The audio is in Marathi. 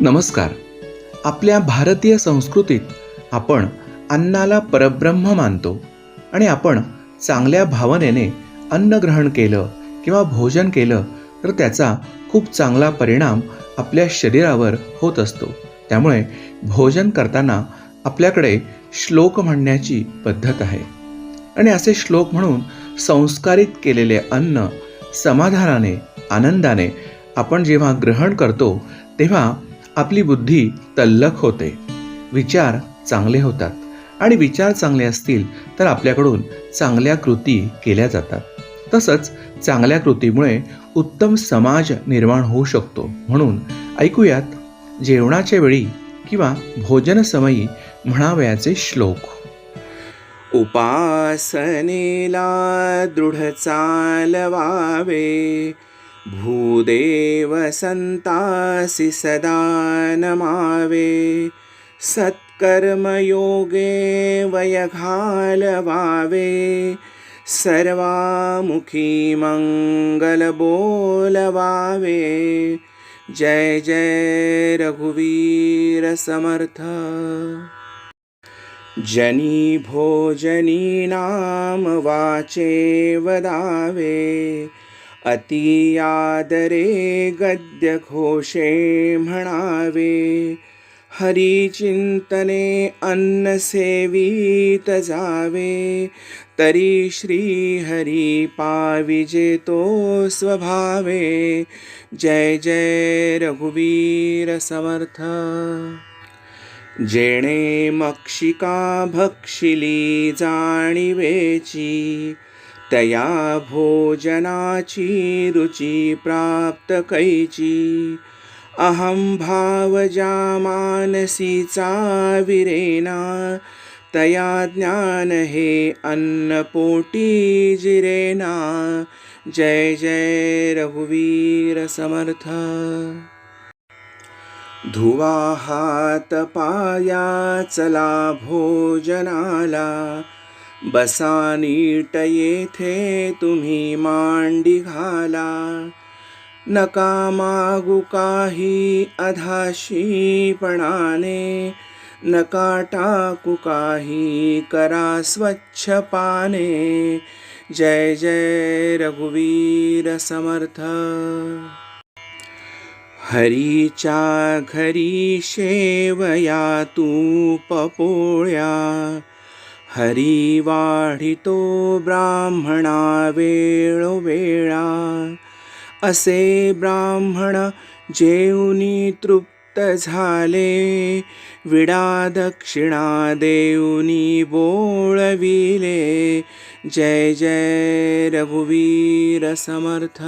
नमस्कार. आपल्या भारतीय संस्कृतीत आपण अन्नाला परब्रह्म मानतो आणि आपण चांगल्या भावनेने अन्न ग्रहण केलं किंवा भोजन केलं तर त्याचा खूप चांगला परिणाम आपल्या शरीरावर होत असतो. त्यामुळे भोजन करताना आपल्याकडे श्लोक म्हणण्याची पद्धत आहे. आणि असे श्लोक म्हणून संस्कारित केलेले अन्न समाधानाने आनंदाने आपण जेव्हा ग्रहण करतो तेव्हा आपली बुद्धी तल्लख होते. विचार चांगले होतात. आणि विचार चांगले असतील तर आपल्याकडून चांगल्या कृती केल्या जातात. तसंच चांगल्या कृतीमुळे उत्तम समाज निर्माण होऊ शकतो. म्हणून ऐकूयात जेवणाच्या वेळी किंवा भोजनसमयी म्हणावयाचे श्लोक. उपासनेला दृढ चालवावे. भूदेव संतासि सदा नमावे। सत्कर्मयोगे वयघालवावे सर्वामुखी मङ्गलबोलवावे जय जय रघुवीर समर्थ। जनी भोजनी नाम वाचे वदावे अति गद्य घोषे म्हणावे हरिचिंतने अन्न सेवित जावे तरी श्री हरी स्वभावे. जय जय रघुवीर समर्थ। जेणे मक्षिका भक्षिली जाणिवेची तया भोजनाची रुची प्राप्त कैची। अहं भावजा मानसीचा विरेना तया ज्ञान हे अन्नपोटी जिरेना जय जय रघुवीर समर्थ। धुवा हात पाया चला भोजनाला। बसा नीट येथे तुम्ही मांडी घाला. नका मागू काही अधाशीपणाने. नका टाकू काही करा स्वच्छ पाने. जय जय रघुवीर समर्थ. हरीच्या घरी शेवया तू पपोळ्या हरी वाढितो ब्राह्मणा वेळोवेळा असे ब्राह्मण जेऊनी तृप्त झाले। विडा दक्षिणा देऊनी बोळविले। जय जय रघुवीर समर्थ।